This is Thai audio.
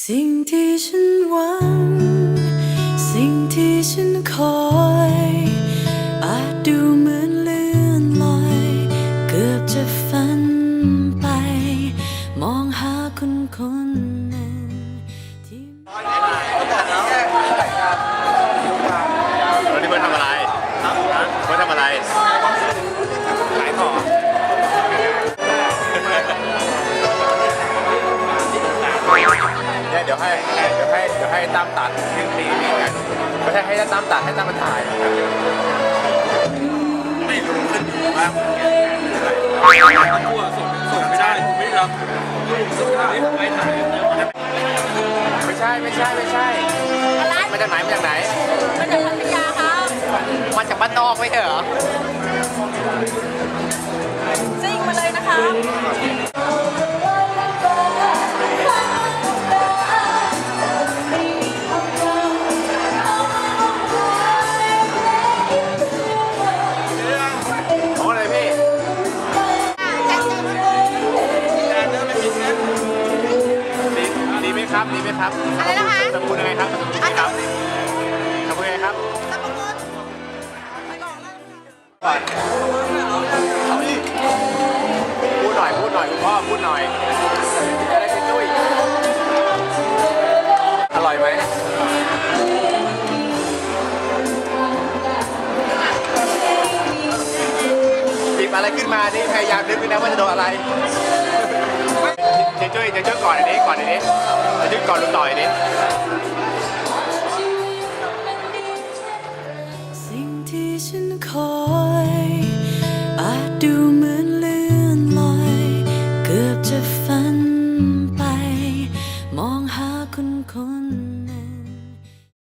สิ่งที่ฉันหวัง สิ่งที่ฉันขอ เดี๋ยวให้เดี๋ยวให้เดี๋ยวให้ตั้มตัดที่ตีนี่ไงไม่ใช่ให้ตั้มตัดให้ตั้มมาถ่ายไม่รู้ขึ้นอยู่ว่าทั่วส่งส่งไม่ได้ผมไม่ได้รับสุดท้ายผมไม่ถ่ายไม่ใช่ไม่ใช่ไม่ใช่อะไรมาจากไหนมาจากไหนมาจากพัทยาครับมาจากบ้านนอกไม่ใช่เหรอ ครับดีไหมครับอะไรนะคะสมบูรณ์ยังไงครับสมบูรณ์ยังไงครับสมบูรณ์ยังไงครับก่อนเอาดิพูดหน่อยพูดหน่อยคุณพ่อพูดหน่อยอะไรเป็นจุ้ยอร่อยไหมหยิบอะไรขึ้นมานี่พยายามนึกด้วยนะว่าจะโดนอะไรเจ๊จุ้ยเจ๊จุ้ยก่อนอันนี้ ก่อนอันนี้เจ๊จุ้ยก่อนลุงต่อยดิสิ่งที่ฉันคอย